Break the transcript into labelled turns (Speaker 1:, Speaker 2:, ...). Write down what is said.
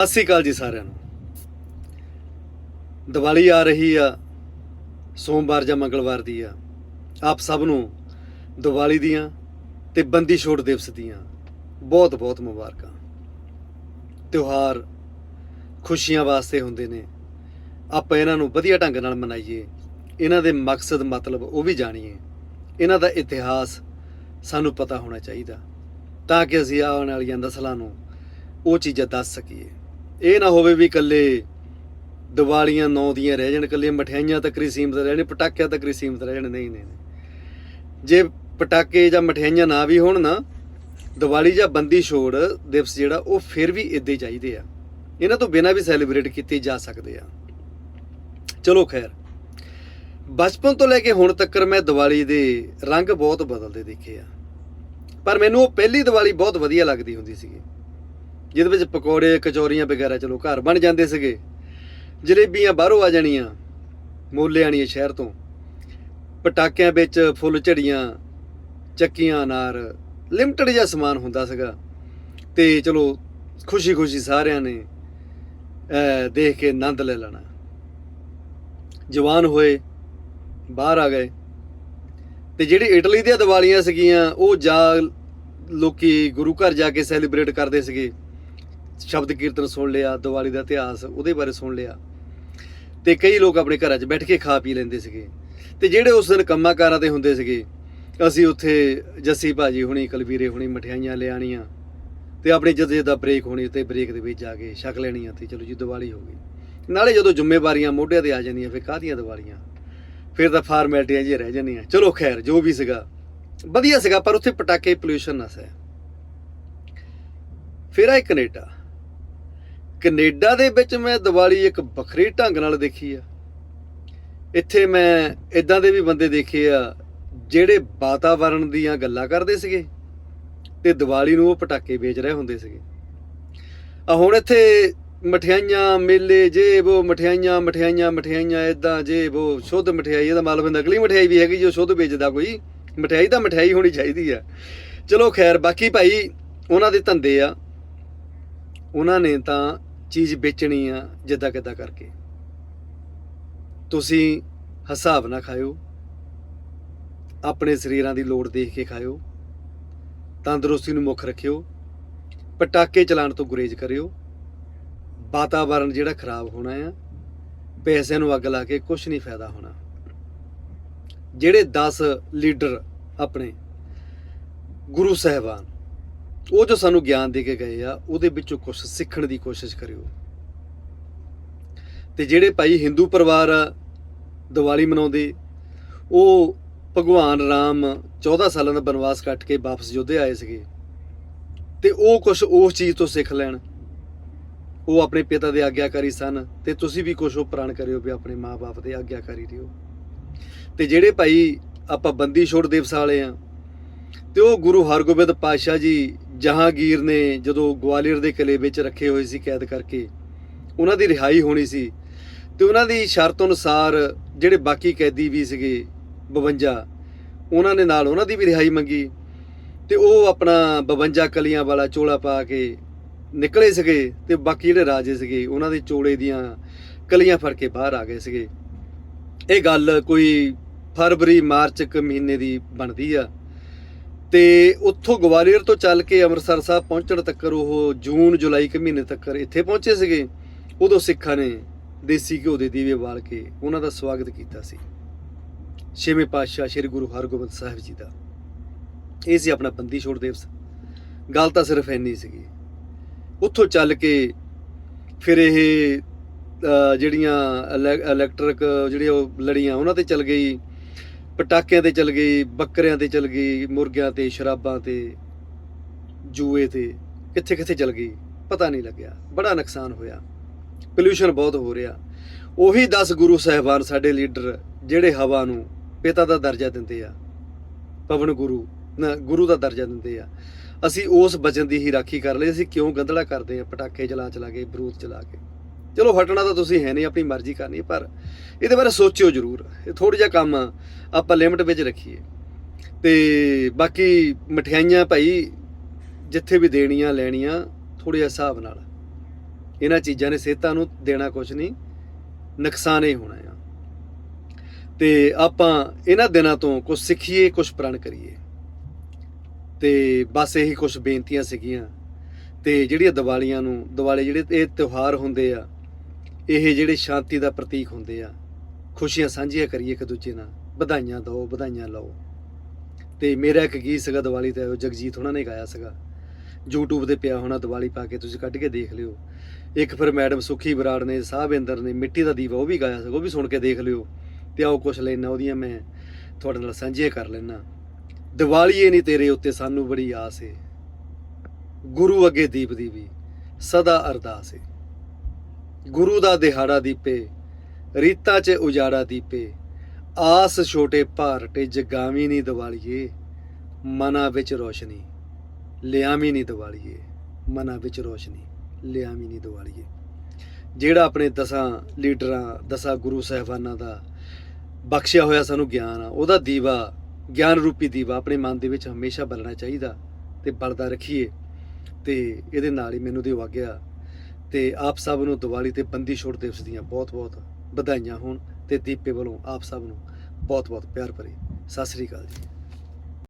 Speaker 1: ਸਤਿ ਸ਼੍ਰੀ ਅਕਾਲ ਜੀ ਸਾਰਿਆਂ ਨੂੰ। ਦੀਵਾਲੀ ਆ ਰਹੀ ਆ, ਸੋਮਵਾਰ ਜਾਂ ਮੰਗਲਵਾਰ ਦੀ ਆ। ਆਪ ਸਭ ਨੂੰ ਦੀਵਾਲੀ ਦੀਆਂ ਤੇ ਬੰਦੀ ਛੋੜ ਦਿਵਸ ਦੀਆਂ ਬਹੁਤ ਬਹੁਤ ਮੁਬਾਰਕਾਂ। ਤਿਉਹਾਰ ਖੁਸ਼ੀਆਂ ਵਾਸਤੇ ਹੁੰਦੇ ਨੇ। ਆਪਾਂ ਇਹਨਾਂ ਨੂੰ ਵਧੀਆ ਢੰਗ ਨਾਲ ਮਨਾਈਏ। ਇਹਨਾਂ ਦੇ ਮਕਸਦ, ਮਤਲਬ ਉਹ ਵੀ ਜਾਣੀਏ। ਇਹਨਾਂ ਦਾ ਇਤਿਹਾਸ ਸਾਨੂੰ ਪਤਾ ਹੋਣਾ ਚਾਹੀਦਾ ਤਾਂ ਕਿ ਅਸੀਂ ਆਉਣ ਵਾਲੀਆਂ ਨਸਲਾਂ ਨੂੰ ਉਹ ਚੀਜ਼ਾਂ ਦੱਸ ਸਕੀਏ। ਇਹ ਨਾ ਹੋਵੇ ਵੀ ਇਕੱਲੇ ਦੀਵਾਲੀਆਂ, ਨੌ ਦੀਆਂ ਰਹਿ ਜਾਣ ਇਕੱਲੇ ਮਠਿਆਈਆਂ ਤੱਕ ਹੀ ਸੀਮਤ ਰਹਿ ਜਾਣ, ਪਟਾਕਿਆਂ ਤੱਕ ਹੀ ਸੀਮਤ ਰਹਿ ਜਾਣ, ਨਹੀਂ ਨਹੀਂ ਜੇ ਪਟਾਕੇ ਜਾਂ ਮਠਿਆਈਆਂ ਨਾ ਵੀ ਹੋਣ ਨਾ, ਦੀਵਾਲੀ ਜਾਂ ਬੰਦੀ ਛੋੜ ਦਿਵਸ ਜਿਹੜਾ, ਉਹ ਫਿਰ ਵੀ ਇਦਾਂ ਹੀ ਚਾਹੀਦੇ ਆ। ਇਹਨਾਂ ਤੋਂ ਬਿਨਾਂ ਵੀ ਸੈਲੀਬ੍ਰੇਟ ਕੀਤੇ ਜਾ ਸਕਦੇ ਆ। ਚਲੋ ਖੈਰ, ਬਚਪਨ ਤੋਂ ਲੈ ਕੇ ਹੁਣ ਤੱਕ ਮੈਂ ਦੀਵਾਲੀ ਦੇ ਰੰਗ ਬਹੁਤ ਬਦਲਦੇ ਦੇਖੇ ਆ। ਪਰ ਮੈਨੂੰ ਉਹ ਪਹਿਲੀ ਦੀਵਾਲੀ ਬਹੁਤ ਵਧੀਆ ਲੱਗਦੀ ਹੁੰਦੀ ਸੀਗੀ। ਜਿਹਦੇ ਵਿੱਚ ਪਕੌੜੇ, ਕਚੌਰੀਆਂ ਵਗੈਰਾ, ਚਲੋ ਘਰ ਬਣ ਜਾਂਦੇ ਸੀਗੇ। ਜਲੇਬੀਆਂ ਬਾਹਰੋਂ ਆ ਜਾਣੀਆਂ, ਮੋਲੇ ਆਣੀਆਂ ਸ਼ਹਿਰ ਤੋਂ। ਪਟਾਕਿਆਂ ਵਿੱਚ ਫੁੱਲ ਝੜੀਆਂ, ਚੱਕੀਆਂ ਅਨਾਰ ਲਿਮਟਿਡ ਜਿਹਾ ਸਮਾਨ ਹੁੰਦਾ ਸੀਗਾ। ਤੇ ਚਲੋ ਖੁਸ਼ੀ ਖੁਸ਼ੀ ਸਾਰਿਆਂ ਨੇ ਦੇਖ ਕੇ ਆਨੰਦ ਲੈ ਲੈਣਾ। ਜਵਾਨ ਹੋਏ, ਬਾਹਰ ਆ ਗਏ। ਤੇ ਜਿਹੜੀ ਇਟਲੀ ਦੀਆਂ ਦੀਵਾਲੀਆਂ ਸੀਗੀਆਂ, ਉਹ ਜਾ ਲੋਕੀ ਗੁਰੂ ਘਰ ਜਾ ਕੇ ਸੈਲੀਬ੍ਰੇਟ ਕਰਦੇ ਸੀਗੇ। ਸ਼ਬਦ ਕੀਰਤਨ ਸੁਣ ਲਿਆ, ਦੀਵਾਲੀ ਦਾ ਇਤਿਹਾਸ, ਉਹਦੇ ਬਾਰੇ ਸੁਣ ਲਿਆ। ਤੇ ਕਈ ਲੋਕ ਆਪਣੇ ਘਰਾਂ 'ਚ ਬੈਠ ਕੇ ਖਾ ਪੀ ਲੈਂਦੇ ਸੀਗੇ। ਤੇ ਜਿਹੜੇ ਉਸ ਦਿਨ ਕੰਮਾਂ ਕਾਰਾਂ ਤੇ ਹੁੰਦੇ ਸੀਗੇ, ਅਸੀਂ ਉੱਥੇ ਜੱਸੀ ਭਾਜੀ ਹੁਣੀ, ਕਲਵੀਰੇ ਹੁਣੀ ਮਠਿਆਈਆਂ ਲਿਆਣੀਆਂ ਤੇ ਆਪਣੀ ਜਦ ਜਦਾ ਬ੍ਰੇਕ ਹੋਣੀ ਤੇ ਬ੍ਰੇਕ ਦੇ ਵਿੱਚ ਜਾ ਕੇ ਛਕ ਲੈਣੀਆਂ ਤੇ ਚਲੋ ਜੀ, ਦੀਵਾਲੀ ਹੋ ਗਈ। ਨਾਲੇ ਜਦੋਂ ਜ਼ਿੰਮੇਵਾਰੀਆਂ ਮੋਢਿਆਂ ਤੇ ਆ ਜਾਂਦੀਆਂ, ਫਿਰ ਕਾਹਦੀਆਂ ਦੀਵਾਲੀਆਂ? ਫਿਰ ਤਾਂ ਫਾਰਮੈਲਟੀਆਂ ਜੀ ਰਹਿ ਜਾਂਦੀਆਂ। ਚਲੋ ਖੈਰ, ਜੋ ਵੀ ਸੀਗਾ। ਵਧੀਆ ਸੀਗਾ, ਪਰ ਉੱਥੇ ਪਟਾਕੇ ਪੋਲੂਸ਼ਨ ਨਾ ਸੀ ਫਿਰ ਆਏ ਕੈਨੇਡਾ ਕੈਨੇਡਾ ਦੇ ਵਿੱਚ ਮੈਂ ਦੀਵਾਲੀ ਇੱਕ ਵੱਖਰੇ ਢੰਗ ਨਾਲ ਦੇਖੀ ਆ। ਇੱਥੇ ਮੈਂ ਇਦਾਂ ਦੇ ਵੀ ਬੰਦੇ ਦੇਖੇ ਆ, ਜਿਹੜੇ ਵਾਤਾਵਰਣ ਦੀਆਂ ਗੱਲਾਂ ਕਰਦੇ ਸੀਗੇ ਤੇ ਦੀਵਾਲੀ ਨੂੰ ਉਹ ਪਟਾਕੇ ਵੇਚ ਰਹੇ ਹੁੰਦੇ ਸੀਗੇ। ਆ ਹੁਣ ਇੱਥੇ ਮਠਿਆਈਆਂ, ਮੇਲੇ ਜੇ ਉਹ ਮਠਿਆਈਆਂ ਮਠਿਆਈਆਂ ਮਠਿਆਈਆਂ ਇਦਾਂ ਜੇ ਉਹ ਸ਼ੁੱਧ ਮਠਿਆਈ, ਇਹਦਾ ਮਤਲਬ ਹੁੰਦਾ ਅਗਲੀ ਮਠਿਆਈ ਵੀ ਹੈਗੀ, ਜੋ ਸ਼ੁੱਧ ਵੇਚਦਾ ਕੋਈ, ਮਠਿਆਈ ਤਾਂ ਮਠਿਆਈ ਹੋਣੀ ਚਾਹੀਦੀ ਆ। ਚਲੋ ਖੈਰ, ਬਾਕੀ ਭਾਈ, ਉਹਨਾਂ ਦੇ ਧੰਦੇ ਆ। ਉਹਨਾਂ ਨੇ ਤਾਂ ਚੀਜ਼ ਵੇਚਣੀ ਆ ਜਿੱਦਾਂ ਕਿੱਦਾਂ ਕਰਕੇ। ਤੁਸੀਂ ਹਿਸਾਬ ਨਾ ਖਾਇਓ। ਆਪਣੇ ਸਰੀਰਾਂ ਦੀ ਲੋੜ ਦੇਖ ਕੇ ਖਾਇਓ। ਤੰਦਰੁਸਤੀ ਨੂੰ ਮੁੱਖ ਰੱਖਿਓ। ਪਟਾਕੇ ਚਲਾਉਣ ਤੋਂ ਗੁਰੇਜ਼ ਕਰਿਓ। ਵਾਤਾਵਰਣ ਜਿਹੜਾ ਖਰਾਬ ਹੋਣਾ ਆ, ਪੈਸਿਆਂ ਨੂੰ ਅੱਗ ਲਾ ਕੇ ਕੁਝ ਨਹੀਂ ਫਾਇਦਾ ਹੋਣਾ। ਜਿਹੜੇ 10 ਲੀਡਰ ਆਪਣੇ ਗੁਰੂ ਸਾਹਿਬਾਨ ਉਹ ਜੋ ਸਾਨੂੰ ਗਿਆਨ ਦੇ ਕੇ ਗਏ ਆ ਉਹਦੇ ਵਿੱਚੋਂ ਕੁਝ ਸਿੱਖਣ ਦੀ ਕੋਸ਼ਿਸ਼ ਕਰਿਓ। ਤੇ ਜਿਹੜੇ ਭਾਈ ਹਿੰਦੂ ਪਰਿਵਾਰ ਆ, ਦੀਵਾਲੀ ਮਨਾਉਂਦੇ ਉਹ ਭਗਵਾਨ ਰਾਮ 14 ਸਾਲਾਂ ਦਾ ਬਨਵਾਸ ਕੱਟ ਕੇ ਵਾਪਸ ਯੋਧੇ ਆਏ ਸੀਗੇ। ਤੇ ਉਹ ਕੁਝ ਉਸ ਚੀਜ਼ ਤੋਂ ਸਿੱਖ ਲੈਣ। ਉਹ ਆਪਣੇ ਪਿਤਾ ਦੇ ਆਗਿਆਕਾਰੀ ਸਨ ਤੇ ਤੁਸੀਂ ਵੀ ਕੁਝ ਉਹ ਪ੍ਰਣ ਕਰਿਓ ਵੀ ਆਪਣੇ ਮਾਪੇ ਦੇ ਆਗਿਆਕਾਰੀ ਰਹੋ ਤੇ ਜਿਹੜੇ ਭਾਈ ਆਪਾਂ ਬੰਦੀ ਛੋੜ ਦਿਵਸ ਵਾਲੇ ਆ ਤੇ ਉਹ ਗੁਰੂ ਹਰਗੋਬਿੰਦ ਪਾਤਸ਼ਾਹ ਜੀ ਜਹਾਂਗੀਰ ਨੇ ਜਦੋਂ ਗਵਾਲੀਅਰ ਦੇ ਕਿਲੇ ਵਿੱਚ ਰੱਖੇ ਹੋਏ ਸੀ ਕੈਦ ਕਰਕੇ, ਉਹਨਾਂ ਦੀ ਰਿਹਾਈ ਹੋਣੀ ਸੀ ਤੇ ਉਹਨਾਂ ਦੀ ਸ਼ਰਤ ਅਨੁਸਾਰ ਜਿਹੜੇ ਬਾਕੀ ਕੈਦੀ ਵੀ ਸੀਗੇ 52 ਉਹਨਾਂ ਨੇ ਨਾਲ ਉਹਨਾਂ ਦੀ ਵੀ ਰਿਹਾਈ ਮੰਗੀ ਤੇ ਉਹ ਆਪਣਾ 52 ਕਲੀਆਂ ਵਾਲਾ ਚੋਲਾ ਪਾ ਕੇ ਨਿਕਲੇ ਸੀਗੇ ਤੇ ਬਾਕੀ ਜਿਹੜੇ ਰਾਜੇ ਸੀਗੇ, ਉਹਨਾਂ ਦੇ ਚੋਲੇ ਦੀਆਂ ਕਲੀਆਂ ਫੜ ਕੇ ਬਾਹਰ ਆ ਗਏ ਸੀਗੇ। ਇਹ ਗੱਲ ਕੋਈ ਫਰਵਰੀ, ਮਾਰਚ ਕ ਮਹੀਨੇ ਦੀ ਬਣਦੀ ਆ। ਤੇ ਉੱਥੋਂ ਗਵਾਲੀਅਰ ਤੋਂ ਚੱਲ ਕੇ ਅੰਮ੍ਰਿਤਸਰ ਸਾਹਿਬ ਪਹੁੰਚਣ ਤੱਕ ਉਹ ਜੂਨ, ਜੁਲਾਈ ਕ ਮਹੀਨੇ ਤੱਕ ਇੱਥੇ ਪਹੁੰਚੇ ਸੀਗੇ। ਉਦੋਂ ਸਿੱਖਾਂ ਨੇ ਦੇਸੀ ਘਿਓ ਦੇ ਦੀਵੇ ਬਾਲ ਕੇ ਉਹਨਾਂ ਦਾ ਸਵਾਗਤ ਕੀਤਾ ਸੀ। ਛੇਵੇਂ ਪਾਤਸ਼ਾਹ ਸ੍ਰੀ ਗੁਰੂ ਹਰਗੋਬਿੰਦ ਸਾਹਿਬ ਜੀ ਦਾ। ਇਹ ਸੀ ਆਪਣਾ ਬੰਦੀ ਛੋੜ ਦਿਵਸ। ਗੱਲ ਤਾਂ ਸਿਰਫ ਇੰਨੀ ਸੀਗੀ। ਉੱਥੋਂ ਚੱਲ ਕੇ ਫਿਰ ਇਹ ਜਿਹੜੀਆਂ ਇਲੈ- ਇਲੈਕਟ੍ਰਿਕ ਜਿਹੜੀਆਂ ਉਹ ਲੜੀਆਂ ਉਹਨਾਂ ਤੇ ਚੱਲ ਗਈ। ਪਟਾਕਿਆਂ ਤੇ ਚੱਲ ਗਈ, ਬੱਕਰਿਆਂ ਤੇ ਚੱਲ ਗਈ, ਮੁਰਗਿਆਂ ਤੇ, ਸ਼ਰਾਬਾਂ ਤੇ, ਜੂਏ ਤੇ, ਕਿੱਥੇ ਕਿੱਥੇ ਚੱਲ ਗਈ, ਪਤਾ ਨਹੀਂ ਲੱਗਿਆ, ਬੜਾ ਨੁਕਸਾਨ ਹੋਇਆ ਪੋਲੂਸ਼ਨ ਬਹੁਤ ਹੋ ਰਿਹਾ। ਉਹੀ 10 ਗੁਰੂ ਸਾਹਿਬਾਨ ਸਾਡੇ ਲੀਡਰ ਜਿਹੜੇ ਹਵਾ ਨੂੰ ਪਿਤਾ ਦਾ ਦਰਜਾ ਦਿੰਦੇ ਆ, ਪਵਨ ਗੁਰੂ, ਨਾ, ਗੁਰੂ ਦਾ ਦਰਜਾ ਦਿੰਦੇ ਆ। ਅਸੀਂ ਉਸ ਬਚਨ ਦੀ ਹੀ ਰਾਖੀ ਕਰ ਲਈ, ਅਸੀਂ ਕਿਉਂ ਗੰਦਲਾ ਕਰਦੇ ਆ ਪਟਾਕੇ ਚਲਾ ਚਲਾ ਕੇ, ਬਰੂਦ ਚਲਾ ਕੇ। ਚਲੋ ਹਟਣਾ ਤਾਂ ਤੁਸੀਂ ਹੈ ਨਹੀਂ, ਆਪਣੀ ਮਰਜ਼ੀ ਕਰਨੀ ਪਰ ਇਹਦੇ ਬਾਰੇ ਸੋਚਿਓ ਜ਼ਰੂਰ। ਇਹ ਥੋੜਾ ਜਿਹਾ ਕੰਮ ਆਪਾਂ ਲਿਮਟ ਵਿੱਚ ਰੱਖੀਏ। ਤੇ ਬਾਕੀ ਮਠਿਆਈਆਂ ਭਾਈ, ਜਿੱਥੇ ਵੀ ਦੇਣੀਆਂ, ਲੈਣੀਆਂ ਥੋੜੇ ਹਿਸਾਬ ਨਾਲ। ਇਹਨਾਂ ਚੀਜ਼ਾਂ ਨੇ ਸਿਹਤਾਂ ਨੂੰ ਦੇਣਾ ਕੁਝ ਨਹੀਂ, ਨੁਕਸਾਨ ਹੀ ਹੋਣਾ ਆ। ਤੇ ਆਪਾਂ ਇਹਨਾਂ ਦਿਨਾਂ ਤੋਂ ਕੁਝ ਸਿੱਖੀਏ ਕੁਝ ਪ੍ਰਣ ਕਰੀਏ। ਤੇ ਬਸ ਇਹੀ ਕੁਝ ਬੇਨਤੀਆਂ ਸੀਗੀਆਂ। ਤੇ ਜਿਹੜੀਆਂ ਦੀਵਾਲੀਆਂ ਨੂੰ, ਦੀਵਾਲੀ ਜਿਹੜੇ ਇਹ ਤਿਉਹਾਰ ਹੁੰਦੇ ਆ ਇਹ ਜਿਹੜੇ ਸ਼ਾਂਤੀ ਦਾ ਪ੍ਰਤੀਕ ਹੁੰਦੇ ਆ, ਖੁਸ਼ੀਆਂ ਸਾਂਝੀਆਂ ਕਰੀਏ ਇੱਕ ਦੂਜੇ ਨਾਲ, ਵਧਾਈਆਂ ਦਿਓ, ਵਧਾਈਆਂ ਲਓ। ਤੇ ਮੇਰਾ ਇੱਕ ਗੀਤ ਸੀਗਾ ਦੀਵਾਲੀ ਤੇ, ਉਹ ਜਗਜੀਤ ਉਹਨਾਂ ਨੇ ਗਾਇਆ ਸੀਗਾ। YouTube ਤੇ ਪਿਆ ਹੋਣਾ ਦੀਵਾਲੀ ਪਾ ਕੇ, ਤੁਸੀਂ ਕੱਢ ਕੇ ਦੇਖ ਲਿਓ। ਇੱਕ ਫਿਰ ਮੈਡਮ ਸੁਖੀ ਬਰਾੜ ਨੇ, ਸਾਹਿਬਿੰਦਰ ਨੇ, ਮਿੱਟੀ ਦਾ ਦੀਵਾ ਉਹ ਵੀ ਗਾਇਆ ਸੀਗਾ, ਉਹ ਵੀ ਸੁਣ ਕੇ ਦੇਖ ਲਿਓ। ਤੇ ਆਓ ਕੁਛ ਲੈਣਾ ਉਹਦੀਆਂ, ਮੈਂ ਤੁਹਾਡੇ ਨਾਲ ਸਾਂਝੀਆਂ ਕਰ ਲੈਣਾ ਦੀਵਾਲੀਏ ਨਹੀਂ ਤੇਰੇ ਉੱਤੇ, ਸਾਨੂੰ ਬੜੀ ਆਸ ਏ। ਗੁਰੂ ਅੱਗੇ ਦੀਪ ਦੀ ਵੀ, ਸਦਾ ਅਰਦਾਸ ਏ। ਗੁਰੂ ਦਾ ਦਿਹਾੜਾ ਦੀਪੇ, ਰੀਤਾਂ 'ਚ ਉਜਾੜਾ ਦੀਪੇ, ਆਸ ਛੋਟੇ ਭਾਰਟੇ ਜਗਾਵੀ ਨਹੀਂ ਦਿਵਾਲੀਏ, ਮਨਾਂ ਵਿੱਚ ਰੋਸ਼ਨੀ, ਲਿਆਵੀਂ ਨਹੀਂ ਦਿਵਾਲੀਏ, ਮਨਾਂ ਵਿੱਚ ਰੋਸ਼ਨੀ, ਲਿਆਵੀਂ ਨਹੀਂ ਦਿਵਾਲੀਏ। ਜਿਹੜਾ ਆਪਣੇ ਦਸਾਂ ਲੀਡਰਾਂ, ਦਸਾਂ ਗੁਰੂ ਸਾਹਿਬਾਨਾਂ ਦਾ ਬਖਸ਼ਿਆ ਹੋਇਆ ਸਾਨੂੰ ਗਿਆਨ ਆ, ਉਹਦਾ ਦੀਵਾ ਗਿਆਨ ਰੂਪੀ ਦੀਵਾ ਆਪਣੇ ਮਨ ਦੇ ਵਿੱਚ ਹਮੇਸ਼ਾ ਬਲਣਾ ਚਾਹੀਦਾ ਤੇ ਬਲਦਾ ਰੱਖੀਏ ਤੇ ਇਹਦੇ ਨਾਲ ਹੀ ਮੈਨੂੰ ਦਿਓ ਵਾਗਿਆ ਤੇ ਆਪ ਸਭ ਨੂੰ ਦੀਵਾਲੀ ਤੇ ਬੰਦੀ ਛੋੜ ਦਿਵਸ ਦੀਆਂ ਬਹੁਤ-ਬਹੁਤ ਵਧਾਈਆਂ ਹੋਣ ਤੇ ਦੀਪੇ ਵੱਲੋਂ ਆਪ ਸਭ ਨੂੰ ਬਹੁਤ-ਬਹੁਤ ਪਿਆਰ ਭਰੀ। ਸਤਿ ਸ੍ਰੀ ਅਕਾਲ ਜੀ।